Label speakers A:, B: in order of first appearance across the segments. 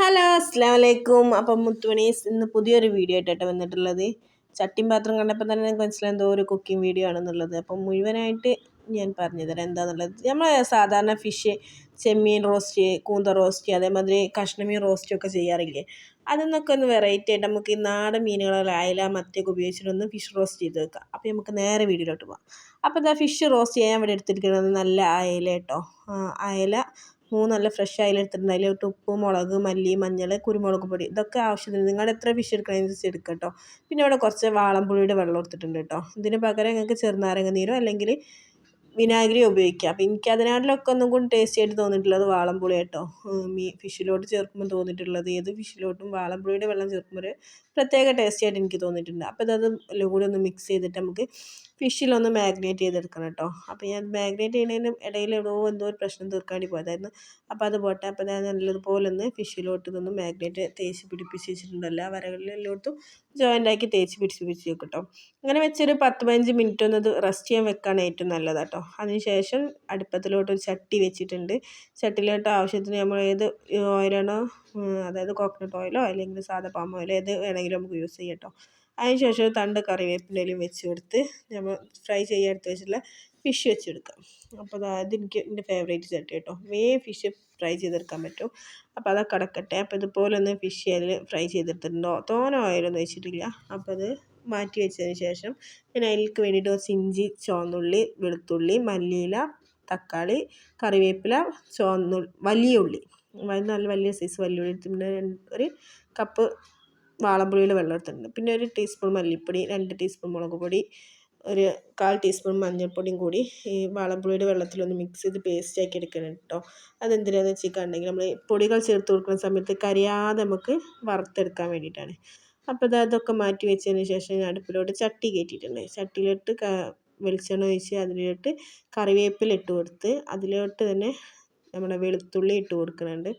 A: Hello അസ്സാം വലൈക്കും അപ്പം മുത്തുമണീസ് ഇന്ന് പുതിയൊരു വീഡിയോ ആയിട്ടാണ് വന്നിട്ടുള്ളത്. ചട്ടിയും പാത്രം കണ്ടപ്പോൾ തന്നെ നിങ്ങൾക്ക് മനസ്സിലായി എന്തോ ഒരു കുക്കിംഗ് വീഡിയോ ആണെന്നുള്ളത്. അപ്പം മുഴുവനായിട്ട് ഞാൻ പറഞ്ഞു തരാം എന്താണെന്നുള്ളത് നമ്മൾ സാധാരണ ഫിഷ് ചെമ്മീൻ റോസ്റ്റ് കൂന്ത റോസ്റ്റ് അതേമാതിരി കഷ്ണമീൻ റോസ്റ്റ് ഒക്കെ ചെയ്യാറില്ലേ? അതിൽ നിന്നൊക്കെ ഒന്ന് വെറൈറ്റി ആയിട്ട് നമുക്ക് നാടൻ മീനുകളെ അയല മത്തിയൊക്കെ ഉപയോഗിച്ചിട്ടൊന്ന് ഫിഷ് റോസ്റ്റ് ചെയ്ത് വെക്കാം. അപ്പോൾ നമുക്ക് നേരെ വീഡിയോയിലോട്ട് പോകാം അപ്പോൾ ഇതാ ഫിഷ് റോസ്റ്റ് ചെയ്യാൻ ഇവിടെ എടുത്തിരിക്കുന്നത് നല്ല അയല കേട്ടോ. അയല മൂന്ന് നല്ല ഫ്രഷ് അയില എടുത്തിട്ടുണ്ട്. അതിലോട്ട് ഉപ്പ് മുളക് മല്ലി മഞ്ഞൾ കുരുമുളക് പൊടി ഇതൊക്കെ ആവശ്യത്തിന് നിങ്ങൾ എത്ര ഫിഷ് എടുക്കണമെന്ന് എടുക്കുക കേട്ടോ പിന്നെ ഇവിടെ കുറച്ച് വാളംപുളിയുടെ വെള്ളം എടുത്തിട്ടുണ്ട് കേട്ടോ ഇതിന് പകരം നിങ്ങൾക്ക് ചെറുനാരങ്ങ നീരോ അല്ലെങ്കിൽ വിനാഗിരി ഉപയോഗിക്കാം അപ്പം എനിക്ക് അതിനാട്ടിലൊക്കെ ഒന്നും കൂടി ടേസ്റ്റി ആയിട്ട് തോന്നിയിട്ടുള്ളത് വാളംപുളി കേട്ടോ മീ ഫിഷിലോട്ട് ചേർക്കുമ്പോൾ തോന്നിയിട്ടുള്ളത് ഏത് ഫിഷിലോട്ടും വാളംപുളിയുടെ വെള്ളം ചേർക്കുമ്പോൾ ഒരു പ്രത്യേക ടേസ്റ്റി ആയിട്ട് എനിക്ക് തോന്നിയിട്ടുണ്ട്. അപ്പോൾ ഇതത് എല്ലാം കൂടി ഒന്ന് മിക്സ് ചെയ്തിട്ട് നമുക്ക് ഫിഷിലൊന്ന് മാഗ്നേറ്റ് ചെയ്തെടുക്കണം കേട്ടോ. അപ്പോൾ ഞാൻ മാഗ്നേറ്റ് ചെയ്യുന്നതിന് ഇടയിൽ എവിടെയോ എന്തോ ഒരു പ്രശ്നം തീർക്കാൻ വേണ്ടി പോയതായിരുന്നു. അപ്പോൾ അത് പോട്ടെ. അപ്പോൾ ഞാൻ നല്ലതുപോലെ ഒന്ന് ഫിഷിലോട്ട് ഇതൊന്ന് മാഗ്നേറ്റ് തേച്ച് പിടിപ്പിച്ച് വെച്ചിട്ടുണ്ടല്ലോ ആ വരകളിലോട്ടും ജോയിന്റ് ആക്കി തേച്ച് പിടിച്ച് വെക്കും കേട്ടോ. അങ്ങനെ വെച്ചൊരു പത്ത് പതിനഞ്ച് മിനിറ്റ് ഒന്ന് അത് റെസ്റ്റ് ചെയ്യാൻ വെക്കാണ് ഏറ്റവും നല്ലത് കേട്ടോ. അതിനുശേഷം അടുപ്പത്തിലോട്ട് ഒരു ചട്ടി വെച്ചിട്ടുണ്ട്. ചട്ടിയിലോട്ട് ആവശ്യത്തിന് നമ്മൾ ഏത് ഓയിലാണോ അതായത് കോക്കനട്ട് ഓയിലോ അല്ലെങ്കിൽ സാധാ പാം ഓയിലോ ഏത് വേണമെങ്കിലും നമുക്ക് യൂസ് ചെയ്യാം കേട്ടോ അതിനുശേഷം തണ്ട് കറിവേപ്പിന്റെലും വെച്ച് കൊടുത്ത് നമ്മൾ ഫ്രൈ ചെയ്യാൻ എടുത്ത് വെച്ചിട്ടുള്ള ഫിഷ് വെച്ചെടുക്കാം അപ്പോൾ അതായത് എനിക്ക് എന്റെ ഫേവറേറ്റ് ചട്ടി കേട്ടോ വേ ഫിഷ് ഫ്രൈ ചെയ്തെടുക്കാൻ പറ്റും. അപ്പോൾ അതൊക്കെ കിടക്കട്ടെ അപ്പോൾ ഇതുപോലെ ഒന്ന് ഫിഷ് അതിൽ ഫ്രൈ ചെയ്തെടുത്തിട്ടുണ്ടോ? തോന ഓയിലൊന്നും വെച്ചിട്ടില്ല. അപ്പോൾ അത് മാറ്റി വെച്ചതിന് ശേഷം ഞാൻ അതിലേക്ക് വേണ്ടിയിട്ട് കുറച്ച് ഇഞ്ചി ചുവന്നുള്ളി വെളുത്തുള്ളി മല്ലിയില തക്കാളി കറിവേപ്പില ചുവന്നുള്ളി വലിയ ഉള്ളി. നല്ല വലിയ സൈസ് വലിയ ഉള്ളി പിന്നെ ഒരു കപ്പ് വാളംപുളിയുടെ വെള്ളം എടുത്തിട്ടുണ്ട്. പിന്നെ ഒരു ടീസ്പൂൺ മല്ലിപ്പൊടി രണ്ട് ടീസ്പൂൺ മുളക് പൊടി ഒരു കാൽ ടീസ്പൂൺ മഞ്ഞൾപ്പൊടിയും കൂടി ഈ വാളംപുളിയുടെ വെള്ളത്തിലൊന്ന് മിക്സ് ചെയ്ത് പേസ്റ്റ് ആക്കി എടുക്കണം കേട്ടോ അതെന്തിനാന്ന് വെച്ചിട്ടുണ്ടെങ്കിൽ നമ്മൾ പൊടികൾ ചേർത്ത് കൊടുക്കുന്ന സമയത്ത് കരിയാതെ നമുക്ക് വറുത്തെടുക്കാൻ വേണ്ടിയിട്ടാണ്. അപ്പോൾ ഇത് അതൊക്കെ മാറ്റി വെച്ചതിന് ശേഷം ഞാൻ അടുപ്പിലോട്ട് ചട്ടി കയറ്റിയിട്ടുണ്ട്. ചട്ടിയിലിട്ട് വെളിച്ചെണ്ണ ഒഴിച്ച് അതിലോട്ട് കറിവേപ്പില ഇട്ട് കൊടുത്ത് അതിലോട്ട് തന്നെ നമ്മുടെ വെളുത്തുള്ളി ഇട്ട് കൊടുക്കുന്നുണ്ട്.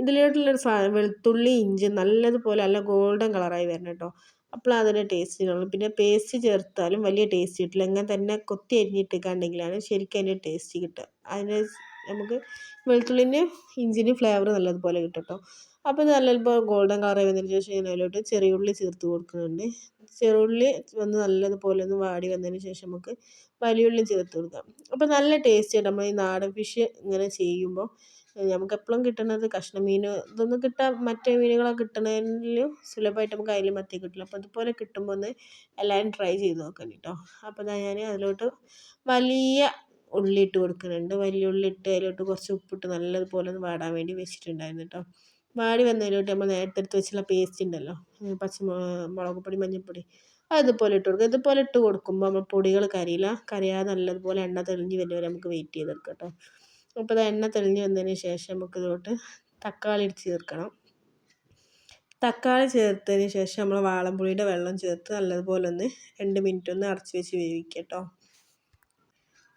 A: ഇതിലോട്ടുള്ളൊരു സാധനം വെളുത്തുള്ളി ഇഞ്ചി നല്ലതുപോലെ നല്ല ഗോൾഡൻ കളറായി വരണം കേട്ടോ. അപ്പോൾ അതിന്റെ ടേസ്റ്റ് കാണും പിന്നെ പേസ്റ്റ് ചേർത്താലും വലിയ ടേസ്റ്റ് കിട്ടില്ല. ഇങ്ങനെ തന്നെ കൊത്തി അരിഞ്ഞിട്ടിട്ടുണ്ടെങ്കിലാണ് ശരിക്കും അതിന്റെ ടേസ്റ്റ് കിട്ടുക. അതിന് നമുക്ക് വെളുത്തുള്ളിന്റെ ഇഞ്ചിന്റെ ഫ്ലേവർ നല്ലതുപോലെ കിട്ടും കേട്ടോ അപ്പോൾ നല്ലതുപോലെ ഗോൾഡൻ കളർ വന്നതിന് ശേഷം ഞാൻ അതിലോട്ട് ചെറിയ ഉള്ളി ചേർത്ത് കൊടുക്കുന്നുണ്ട്. ചെറുള്ളി വന്ന് നല്ലതുപോലെ ഒന്ന് വാടി വന്നതിന് ശേഷം നമുക്ക് വലിയ ഉള്ളി ചേർത്ത് കൊടുക്കാം. അപ്പോൾ നല്ല ടേസ്റ്റ് ആയിട്ട് നമ്മൾ ഈ നാടൻ ഫിഷ് ഇങ്ങനെ ചെയ്യുമ്പോൾ നമുക്ക് എപ്പോഴും കിട്ടുന്നത് കഷ്ണമീൻ ഇതൊന്നും കിട്ടാൻ മറ്റേ മീനുകളൊക്കെ കിട്ടുന്നതിലും സുലഭമായിട്ട് നമുക്ക് അതിൽ മത്തി കിട്ടില്ല. അപ്പോൾ അതുപോലെ കിട്ടുമ്പോൾ ഒന്ന് എല്ലാവരും ട്രൈ ചെയ്ത് നോക്കണം കേട്ടോ അപ്പോൾ ഞാൻ അതിലോട്ട് വലിയ ഉള്ളി ഇട്ട് കൊടുക്കുന്നുണ്ട്. വലിയ ഉള്ളി ഇട്ട് അതിലോട്ട് കുറച്ച് ഉപ്പിട്ട് നല്ലതുപോലെ ഒന്ന് വാടാൻ വേണ്ടി വെച്ചിട്ടുണ്ടായിരുന്നു കേട്ടോ വാടി വന്നതിലോട്ട് നമ്മൾ നേരത്തെ എടുത്ത് വെച്ചുള്ള പേസ്റ്റ് ഉണ്ടല്ലോ പച്ചമുളക് പൊടി മഞ്ഞൾപ്പൊടി അതുപോലെ ഇട്ട് കൊടുക്കുക ഇതുപോലെ ഇട്ട് കൊടുക്കുമ്പോൾ നമ്മൾ പൊടികൾ കരിയില്ല കരിയാതെ നല്ലതുപോലെ എണ്ണ തെളിഞ്ഞ് വരുന്നവരെ നമുക്ക് വെയിറ്റ് ചെയ്തെടുക്കാം കേട്ടോ അപ്പോൾ അത് എണ്ണ തെളിഞ്ഞ് വന്നതിന് ശേഷം നമുക്ക് ഇതിലോട്ട് തക്കാളി ചേർക്കണം. തക്കാളി ചേർത്തതിന് ശേഷം നമ്മൾ വാളൻപുളിയുടെ വെള്ളം ചേർത്ത് നല്ലതുപോലെ ഒന്ന് രണ്ട് മിനിറ്റ് ഒന്ന് അടച്ച് വെച്ച് വേവിക്കാം കേട്ടോ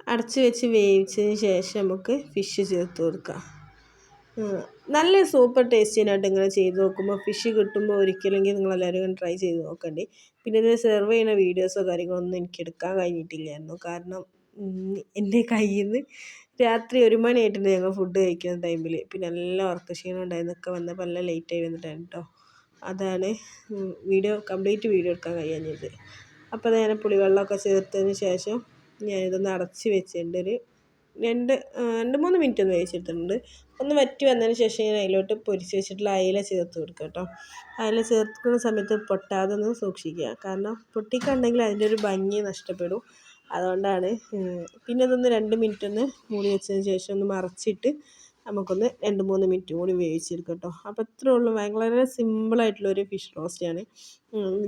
A: അടച്ച് വെച്ച് വേവിച്ചതിന് ശേഷം നമുക്ക് ഫിഷ് ചേർത്ത് കൊടുക്കാം. നല്ല സൂപ്പർ ടേസ്റ്റിനായിട്ട് ഇങ്ങനെ ചെയ്ത് നോക്കുമ്പോൾ ഫിഷ് കിട്ടുമ്പോൾ ഒരിക്കലെങ്കിൽ നിങ്ങളെല്ലാവരും ട്രൈ ചെയ്ത് നോക്കണ്ടേ. പിന്നെ ഇത് സെർവ് ചെയ്യുന്ന വീഡിയോസോ കാര്യങ്ങളൊന്നും എനിക്ക് എടുക്കാൻ കഴിഞ്ഞിട്ടില്ലായിരുന്നു. കാരണം എന്റെ കയ്യിൽ നിന്ന് രാത്രി ഒരു മണിയായിട്ടുണ്ട് ഞങ്ങൾ ഫുഡ് കഴിക്കുന്ന ടൈമിൽ പിന്നെ നല്ല ഉറക്ക ക്ഷീണം ഉണ്ടായിരുന്നൊക്കെ വന്നപ്പോൾ നല്ല ലേറ്റായി വന്നിട്ടാണ് കേട്ടോ അതാണ് വീഡിയോ കംപ്ലീറ്റ് വീഡിയോ എടുക്കാൻ കഴിയാഞ്ഞത്. അപ്പോൾ ഞാൻ പുളിവെള്ളമൊക്കെ ചേർത്തതിന് ശേഷം ഞാനിതൊന്ന് അടച്ച് വെച്ചിട്ടുണ്ട്. ഒരു രണ്ട് രണ്ട് മൂന്ന് മിനിറ്റ് ഒന്ന് വേവിച്ചെടുത്തിട്ടുണ്ട്. ഒന്ന് വറ്റി വന്നതിന് ശേഷം ഞാൻ അതിലോട്ട് പൊരിച്ച് വെച്ചിട്ടുള്ള അയില ചേർത്ത് കൊടുക്കുക കേട്ടോ. അയില ചേർക്കുന്ന സമയത്ത് പൊട്ടാതെ ഒന്ന് സൂക്ഷിക്കുക. കാരണം പൊട്ടിക്കണ്ടെങ്കിൽ അതിന്റെ ഒരു ഭംഗി നഷ്ടപ്പെടും. അതുകൊണ്ടാണ് പിന്നെ അതൊന്ന് രണ്ട് മിനിറ്റ് ഒന്ന് മൂടി വെച്ചതിന് ശേഷം ഒന്ന് മറച്ചിട്ട് നമുക്കൊന്ന് രണ്ട് മൂന്ന് മിനിറ്റ് കൂടി വേവിച്ചെടുക്കാം കേട്ടോ അപ്പോൾ ഇത്രേ ഉള്ളൂ. വളരെ സിമ്പിളായിട്ടുള്ളൊരു ഫിഷ് റോസ്റ്റാണ്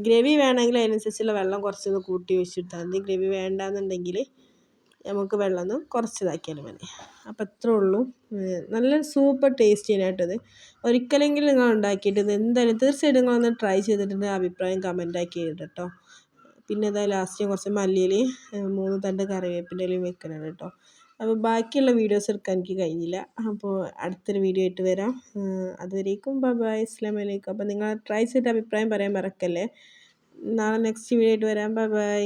A: ഗ്രേവി വേണമെങ്കിൽ അതിനനുസരിച്ചുള്ള വെള്ളം കുറച്ചൊന്ന് കൂട്ടി വെച്ചിട്ടാൽ മതി. ഗ്രേവി വേണ്ടാന്നുണ്ടെങ്കിൽ നമുക്ക് വെള്ളം ഒന്ന് കുറച്ചതാക്കിയാലും മതി. അപ്പോൾ ഇത്രേ ഉള്ളൂ. നല്ല സൂപ്പർ ടേസ്റ്റിനായിട്ടത് ഒരിക്കലെങ്കിലും നിങ്ങൾ ഉണ്ടാക്കിയിട്ട് എന്തായാലും തീർച്ചയായിട്ടും നിങ്ങളൊന്ന് ട്രൈ ചെയ്തിട്ടുണ്ട് അഭിപ്രായം കമന്റ് ആക്കി കേട്ടോ പിന്നെ ഇതാ ലാസ്റ്റ് കുറച്ച് മല്ലിയിൽ മൂന്ന് തണ്ട് കറിവേപ്പിന്റെ ഇലയും വെക്കണം കേട്ടോ അപ്പോൾ ബാക്കിയുള്ള വീഡിയോസ് എടുക്കാൻ എനിക്ക് കഴിഞ്ഞില്ല. അപ്പോൾ അടുത്തൊരു വീഡിയോ ആയിട്ട് വരാം. അതുവരേക്കും ബബായ് അസ്ലാം വലൈക്കും അപ്പോൾ നിങ്ങൾ ട്രൈ ചെയ്തിട്ട് അഭിപ്രായം പറയാൻ മറക്കല്ലേ. നാളെ നെക്സ്റ്റ് വീഡിയോ ആയിട്ട് വരാം. ബൈ.